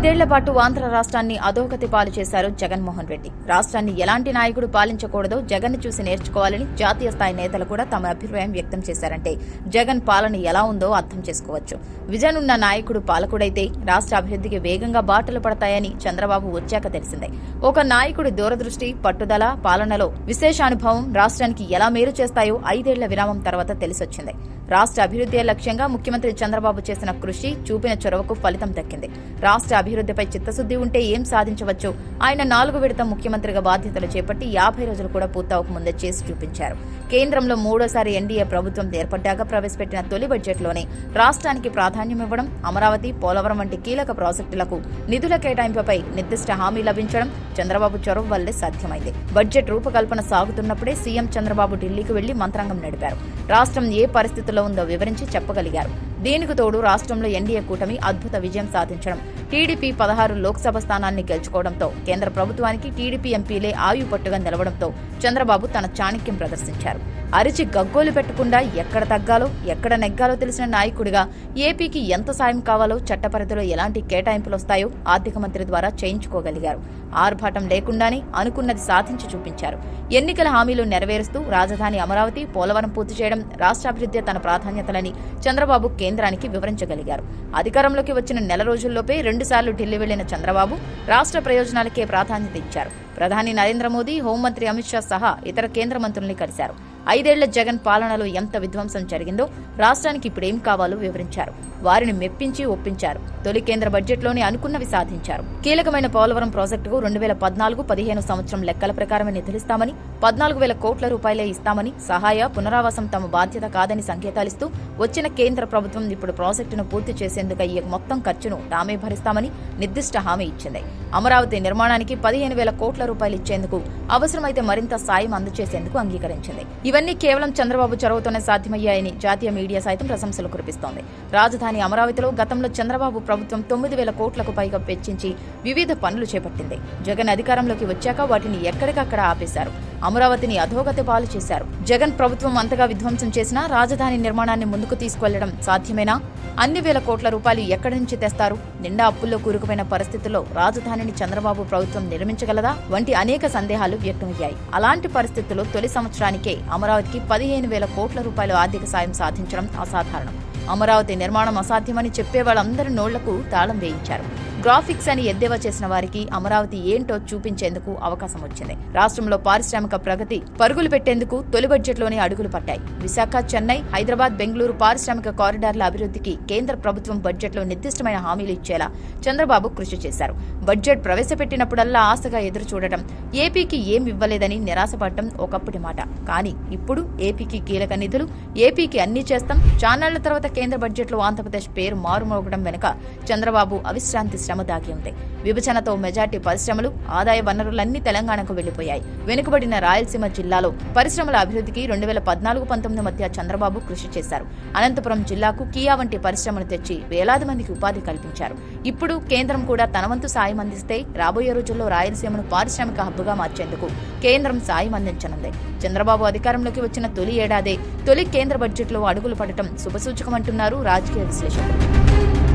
ఐదేళ్ళ పాటు ఆంధ్ర రాష్ట్రాన్ని అధోగతి పాలు చేశారు జగన్మోహన్ రెడ్డి. రాష్ట్రాన్ని ఎలాంటి నాయకుడు పాలించకూడదో జగన్ చూసి నేర్చుకోవాలని జాతీయ స్థాయి నేతలు కూడా తమ అభిప్రాయం వ్యక్తం చేశారంటే జగన్ పాలన ఎలా ఉందో అర్థం చేసుకోవచ్చు. విజన్ ఉన్న నాయకుడు పాలకుడైతే రాష్ట్ర అభివృద్ధికి వేగంగా బాటలు పడతాయని చంద్రబాబు వచ్చాక తెలిసిందే. ఒక నాయకుడి దూరదృష్టి పట్టుదల పాలనలో విశేషానుభవం రాష్ట్రానికి ఎలా మేలు చేస్తాయో ఐదేళ్ళ విరామం తర్వాత తెలిసొచ్చింది. రాష్ట్ర అభివృద్ధి లక్ష్యంగా ముఖ్యమంత్రి చంద్రబాబు చేసిన కృషి చూపిన చొరవకు ఫలితం దక్కింది. రాష్ట్ర అభివృద్ధిపై చిత్తశుద్ది ఉంటే ఏం సాధించవచ్చు? ఆయన నాలుగు విడత ముఖ్యమంత్రిగా బాధ్యతలు చేపట్టి యాభై రోజులు కూడా పూర్తవకముందే చేసి చూపించారు. కేంద్రంలో మూడోసారి ఎన్డీఏ ప్రభుత్వం ఏర్పడ్డాక ప్రవేశపెట్టిన తొలి బడ్జెట్లోనే రాష్ట్రానికి ప్రాధాన్యం ఇవ్వడం అమరావతి పోలవరం వంటి కీలక ప్రాజెక్టులకు నిధుల కేటాయింపుపై నిర్దిష్ట హామీ లభించడం చంద్రబాబు చొరవ వల్లే సాధ్యమైంది. బడ్జెట్ రూపకల్పన సాగుతున్నప్పుడే సీఎం చంద్రబాబు ఢిల్లీకి వెళ్ళి మంత్రాంగం నడిపారు. రాష్ట్రం ఏ పరిస్థితుల్లో ఉందో వివరించి చెప్పగలిగారు. దీనికి తోడు రాష్ట్రంలో ఎన్డీఏ కూటమి అద్భుత విజయం సాధించడం? టీడీపీ పదహారు లోక్సభ స్థానాన్ని గెలుచుకోవడంతో కేంద్ర ప్రభుత్వానికి టీడీపీ ఎంపీలే ఆయుపట్టుగా నిలవడంతో చంద్రబాబు తన చాణక్యం ప్రదర్శించారు. అరిచి గగ్గోలు పెట్టకుండా ఎక్కడ తగ్గాలో ఎక్కడ నెగ్గాలో తెలిసిన నాయకుడిగా ఏపీకి ఎంత సాయం కావాలో చట్టపరిధిలో ఎలాంటి కేటాయింపులు వస్తాయో ఆర్థిక మంత్రి ద్వారా చేయించుకోగలిగారు. ఆర్భాటం లేకుండానే అనుకున్నది సాధించి చూపించారు. ఎన్నికల హామీలు నెరవేరుస్తూ రాజధాని అమరావతి పోలవరం పూర్తి చేయడం రాష్ట్రాభివృద్ధి తన ప్రాధాన్యతలని చంద్రబాబు కేంద్రానికి వివరించగలిగారు. అధికారంలోకి వచ్చిన నెల రోజుల్లోపే రెండుసార్లు ఢిల్లీ వెళ్ళిన చంద్రబాబు రాష్ట్ర ప్రయోజనాలకే ప్రాధాన్యత ఇచ్చారు. ప్రధాని నరేంద్ర మోదీ హోంమంత్రి అమిత్ షా సహా ఇతర కేంద్ర మంత్రుల్ని కలిశారు. ఐదేళ్ళ జగన్ పాలనలో ఎంత విధ్వంసం జరిగిందో రాష్ట్రానికి ఇప్పుడేం కావాలో వివరించారు. వారిని మెప్పించి ఒప్పించారు. తొలి కేంద్ర బడ్జెట్లోనే అనుకున్నవి సాధించారు. కీలకమైన పోలవరం ప్రాజెక్టుకు రెండు వేల పద్నాలుగు పదిహేను సంవత్సరం లెక్కల ప్రకారమే నిధులిస్తామని పద్నాలుగు వేల కోట్ల రూపాయలే ఇస్తామని సహాయ పునరావాసం తమ బాధ్యత కాదని సంకేతాలిస్తూ వచ్చిన కేంద్ర ప్రభుత్వం ఇప్పుడు ప్రాజెక్టును పూర్తి చేసేందుకు అయ్యే మొత్తం ఖర్చును తామే భరిస్తామని నిర్దిష్ట హామీ ఇచ్చింది. అమరావతి నిర్మాణానికి పదిహేను వేల కోట్ల రూపాయలు ఇచ్చేందుకు అవసరమైతే మరింత సాయం అందజేసేందుకు అంగీకరించింది. ఇవన్నీ కేవలం చంద్రబాబు చొరవతోనే సాధ్యమయ్యాయని జాతీయ మీడియా సైతం ప్రశంసలు కురిపిస్తోంది. రాజధాని అమరావతిలో గతంలో చంద్రబాబు ప్రభుత్వం తొమ్మిది వేల కోట్లకు పైగా వెచ్చించి వివిధ పనులు చేపట్టింది. జగన్ అధికారంలోకి వచ్చాక వాటిని ఎక్కడికక్కడ ఆపేశారు. అమరావతిని అధోగతి పాలు చేశారు. జగన్ ప్రభుత్వం అంతగా విధ్వంసం చేసినా రాజధాని నిర్మాణాన్ని ముందుకు తీసుకెళ్ళడం సాధ్యమేనా? అన్ని వేల కోట్ల రూపాయలు ఎక్కడి నుంచి తెస్తారు? నిండా అప్పుల్లో కూరుకుపోయిన పరిస్థితుల్లో రాజధానిని చంద్రబాబు ప్రభుత్వం నిర్మించగలదా? వంటి అనేక సందేహాలు వ్యక్తమయ్యాయి. అలాంటి పరిస్థితుల్లో తొలి సంవత్సరానికే అమరావతికి పదిహేను వేల కోట్ల రూపాయల ఆర్థిక సాయం సాధించడం అసాధారణం. అమరావతి నిర్మాణం అసాధ్యమని చెప్పే వాళ్ళందరి నోళ్ళకు తాళం వేయించారు. గ్రాఫిక్స్ అని ఎద్దేవా చేసిన వారికి అమరావతి ఏంటో చూపించేందుకు అవకాశం వచ్చింది. రాష్ట్రంలో పారిశ్రామిక ప్రగతి పరుగులు పెట్టేందుకు తొలి బడ్జెట్లోనే అడుగులు పట్టాయి. విశాఖ చెన్నై హైదరాబాద్ బెంగళూరు పారిశ్రామిక కారిడార్ల అభివృద్ధికి కేంద్ర ప్రభుత్వం బడ్జెట్లో నిర్దిష్టమైన హామీలు ఇచ్చేలా చంద్రబాబు కృషి చేశారు. బడ్జెట్ ప్రవేశపెట్టినప్పుడల్లా ఆశగా ఎదురు చూడటం ఏపీకి ఏం ఇవ్వలేదని నిరాశపడటం ఒకప్పటి మాట. కానీ ఇప్పుడు ఏపీకి కీలక నిధులు ఏపీకి అన్ని చేస్తాం. చాన్నాళ్ళ తర్వాత కేంద్ర బడ్జెట్లో ఆంధ్రప్రదేశ్ పేరు మారుమోగడం వెనుక చంద్రబాబు అవిశ్రాంతి శ్రమ దాగి ఉంది. విభజనతో మెజార్టీ పరిశ్రమలు ఆదాయ వనరులన్నీ తెలంగాణకు వెళ్ళిపోయాయి వెనుకబడిన రాయలసీమ జిల్లాలో పరిశ్రమల అభివృద్ధికి రెండు వేల పద్నాలుగు పంతొమ్మిది మధ్య చంద్రబాబు కృషి చేశారు. అనంతపురం జిల్లాకు కియా వంటి పరిశ్రమలు తెచ్చి వేలాది మందికి ఉపాధి కల్పించారు. ఇప్పుడు కేంద్రం కూడా తన వంతు సాయం అందిస్తే రాబోయే రోజుల్లో రాయలసీమను పారిశ్రామిక హబ్బుగా మార్చేందుకు కేంద్రం సాయం అందించనుంది. చంద్రబాబు అధికారంలోకి వచ్చిన తొలి ఏడాదే తొలి కేంద్ర బడ్జెట్లో అడుగులు పడటం శుభసూచకమంటున్నారు రాజకీయ విశ్లేషకులు.